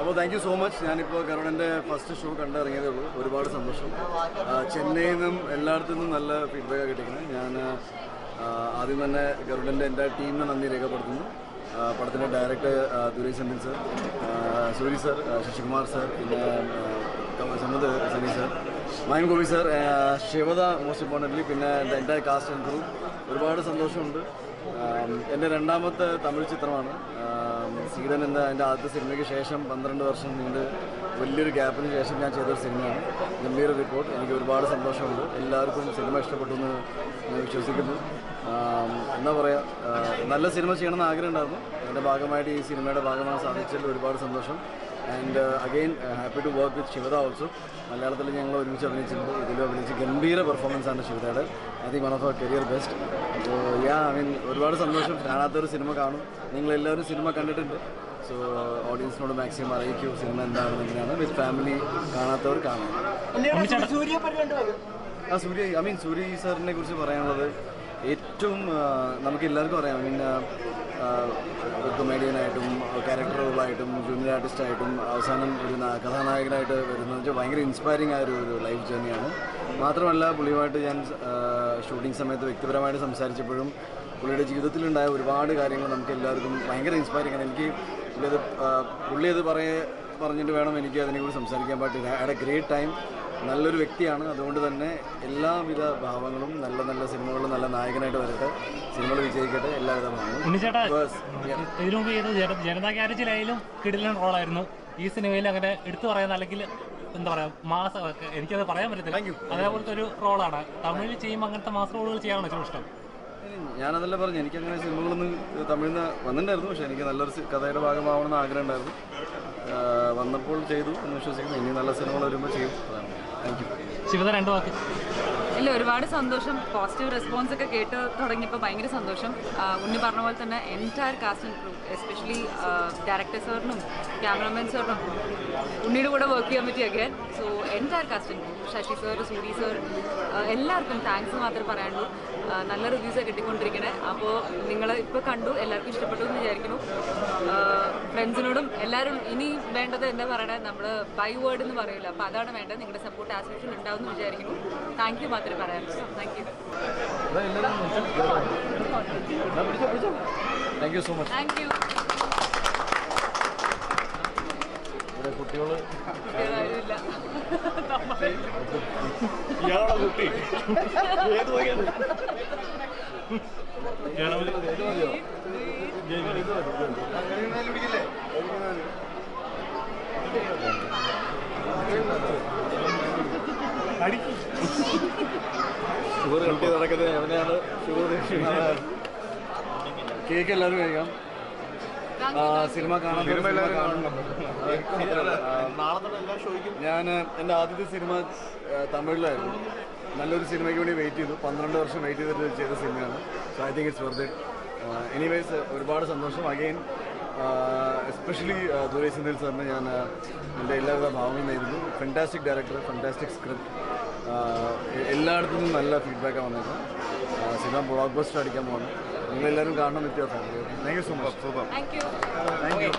അപ്പോൾ thank you so much ഞാനിപ്പോൾ കരുണന്റെ first show കണ്ടിറങ്ങിയതേ ഉള്ളൂ. ഒരുപാട് സന്തോഷം. ചെന്നൈയിൽ നിന്നും എല്ലായിടത്തു നിന്നും നല്ല ഫീഡ്ബാക്ക് കിട്ടിക്കുന്നത് ഞാൻ ആദ്യം തന്നെ ഗരുഡന്റെ എന്റെ ടീമിനെ നന്ദി രേഖപ്പെടുത്തുന്നു. പടത്തിന്റെ director Duresh സെമ്പിൻ sir Soori sir Sasikumar sir പിന്നെ സമത് സനി sir Mayan Gopi sir Shivada most importantly പിന്നെ എന്റെ കാസ്റ്റ് ആൻഡ് ക്രൂ ഒരുപാട് സന്തോഷമുണ്ട്. എന്റെ രണ്ടാമത്തെ തമിഴ് ചിത്രമാണ്. ആം, സീഡൻ എന്ന എന്റെ ആദ്യത്തെ സിനിമയ്ക്ക് ശേഷം പന്ത്രണ്ട് വർഷം നീണ്ട് വലിയൊരു ഗ്യാപ്പിന് ശേഷം ഞാൻ ചെയ്തൊരു സിനിമയാണ്. ഗംഭീര റിപ്പോർട്ട് എനിക്ക് ഒരുപാട് സന്തോഷമുണ്ട്. എല്ലാവർക്കും സിനിമ ഇഷ്ടപ്പെട്ടു എന്ന് ഞാൻ വിശ്വസിക്കുന്നു. എന്താ പറയുക നല്ല സിനിമ ചെയ്യണമെന്ന് ആഗ്രഹം ഉണ്ടായിരുന്നു അതിന്റെ ഭാഗമായിട്ട് ഈ സിനിമയുടെ ഭാഗമാകാൻ സാധിച്ചതിൽ ഒരുപാട് സന്തോഷം. And again happy to work with Shivada also മലയാളത്തിൽ ഞങ്ങൾ ഒരുമിച്ച് അഭിനയിച്ചിട്ടുണ്ട്. ഇതിലും അഭിനയിച്ച് ഗംഭീര പെർഫോമൻസ് ആണ് ശിവതയുടെ I think one of our career best അപ്പോൾ യാ ഐ മീൻ ഒരുപാട് സന്തോഷം. കാണാത്തൊരു സിനിമ കാണും. നിങ്ങളെല്ലാവരും സിനിമ കണ്ടിട്ടുണ്ട്. സോ ഓഡിയൻസിനോട് മാക്സിമം അറിയിക്കൂ. സിനിമ എന്താണെന്ന് എങ്ങനെയാണ്. വിത്ത് ഫാമിലി കാണാത്തവർ കാണും ആ സൂര്യ ഐ മീൻ സൂര്യ സാറിനെ കുറിച്ച് പറയാനുള്ളത്. ഏറ്റവും നമുക്ക് എല്ലാവർക്കും അറിയാം. മീൻ കൊമേഡിയനായിട്ടും ക്യാരക്ടർ റോളായിട്ടും ജൂനിയർ ആർട്ടിസ്റ്റായിട്ടും അവസാനം ഒരു കഥാനായകനായിട്ട് വരുന്നത് വെച്ചാൽ ഭയങ്കര ഇൻസ്പയറിംഗ് ആയ ഒരു ലൈഫ് ജേർണിയാണ് മാത്രമല്ല പുള്ളിയുമായിട്ട് ഞാൻ ഷൂട്ടിംഗ് സമയത്ത് വ്യക്തിപരമായിട്ട് സംസാരിച്ചപ്പോഴും പുള്ളിയുടെ ജീവിതത്തിലുണ്ടായ ഒരുപാട് കാര്യങ്ങൾ നമുക്ക് എല്ലാവർക്കും ഭയങ്കര ഇൻസ്പയറിംഗ് ആണ്. എനിക്ക് പുള്ളിയത് പുള്ളിയത് പറയ പറഞ്ഞിട്ട് വേണം എനിക്ക് അതിനെക്കുറിച്ച് സംസാരിക്കാൻ പറ്റില്ല ഹാഡ് എ ഗ്രേറ്റ് ടൈം നല്ലൊരു വ്യക്തിയാണ്. അതുകൊണ്ട് തന്നെ എല്ലാവിധ ഭാവങ്ങളും നല്ല നല്ല സിനിമകളും നല്ല നായകനായിട്ട് വരട്ടെ. സിനിമകൾ വിജയിക്കട്ടെ എല്ലാവിധ ഭാവങ്ങളും. ഉണ്ണിച്ചേട്ടാ Bus, yeah. ഇതിനു മുമ്പ് ചെയ്ത ജന- ജനതാ ഗ്യാരേജിലായാലും കിടിലൻ റോളായിരുന്നു. ഈ സിനിമയിൽ അങ്ങനെ എടുത്തു പറയുന്ന അല്ലെങ്കിൽ എന്താ പറയാ മാസ എനിക്കത് പറയാൻ പറ്റത്തില്ല. അതേപോലത്തെ ഒരു റോളാണ്. തമിഴിൽ ചെയ്യുമ്പോൾ അങ്ങനത്തെ മാസ റോളുകൾ ചെയ്യാനാണ് ഏറ്റവും ഇഷ്ടം? ഞാനതല്ല പറഞ്ഞു എനിക്കങ്ങനെ സിനിമകളൊന്നും തമിഴിൽ നിന്ന് വന്നിട്ടുണ്ടായിരുന്നു. പക്ഷേ എനിക്ക് നല്ലൊരു കഥയുടെ ഭാഗമാവണമെന്ന് ആഗ്രഹം ഉണ്ടായിരുന്നു വന്നപ്പോൾ ചെയ്തു എന്ന് വിശ്വസിക്കുന്നു. ഇനി നല്ല സിനിമകൾ വരുമ്പോൾ ചെയ്യും. താങ്ക് യു ശിവത രണ്ട് വാക്ക്. ഇല്ല ഒരുപാട് സന്തോഷം. പോസിറ്റീവ് റെസ്പോൺസ് ഒക്കെ കേട്ട് തുടങ്ങിയപ്പോൾ ഭയങ്കര സന്തോഷം. ഉണ്ണി പറഞ്ഞ പോലെ തന്നെ entire cast and crew especially director സാറിനും ക്യാമറമാൻ സാറിനും ഉണ്ണിയുടെ കൂടെ വർക്ക് ചെയ്യാൻ പറ്റിയ again so entire cast and crew Sasi sir Soori sir എല്ലാവർക്കും താങ്ക്സ് മാത്രമേ പറയാനുള്ളൂ. നല്ല റിവ്യൂസ് കിട്ടിക്കൊണ്ടിരിക്കണേ. അപ്പോൾ നിങ്ങൾ ഇപ്പോൾ കണ്ടു എല്ലാവർക്കും ഇഷ്ടപ്പെട്ടു എന്ന് വിചാരിക്കുന്നു. ഫ്രണ്ട്സിനോടും എല്ലാവരും ഇനി വേണ്ടത് എന്താ പറയണേ? നമ്മൾ ബൈ വേർഡ് എന്ന് പറയില്ല അപ്പോൾ അതാണ് വേണ്ടത്. നിങ്ങളുടെ സപ്പോർട്ട് ആസ്പെക്ഷൻ ഉണ്ടാവും എന്ന് വിചാരിക്കുന്നു. താങ്ക് യു മാത്രമേ പറയാനുള്ളൂ. Thank you thank you so much thank you ഇവിടെ കുട്ടികൾ ഇല്ല ഷുഗർ കട്ട് ചെയ്ത് നടക്കുന്നത് അവനെയാണ് ഷുഗർ കേക്ക് എല്ലാവരും കഴിക്കാം. ആ, സിനിമ കാണാൻ ഞാൻ എന്റെ ആദ്യത്തെ സിനിമ തമിഴിലായിരുന്നു. നല്ലൊരു സിനിമയ്ക്ക് വേണ്ടി വെയിറ്റ് ചെയ്തു. പന്ത്രണ്ട് വർഷം വെയിറ്റ് ചെയ്തിട്ട് ചെയ്ത സിനിമയാണ്. So I think it's worth it anyways ഒരുപാട് സന്തോഷം. അഗെയിൻ എസ്പെഷ്യലി ദുരേ സിന്ധിൽ സാറിന് ഞാൻ എന്റെ എല്ലാവിധ ഭാവങ്ങളും നേരിടുന്നു ഫെന്റാസ്റ്റിക് ഡയറക്ടർ ഫെന്റാസ്റ്റിക് സ്ക്രിപ്റ്റ് എല്ലായിടത്തു നിന്നും നല്ല ഫീഡ്ബാക്കാണ് വന്നേക്കുന്നത് സിനിമ ബ്ലോക്ക് ബസ്റ്റർ അടിക്കാൻ പോകണം നിങ്ങളെല്ലാവരും കാണണം വ്യത്യാസം thank you so much super thank you thank you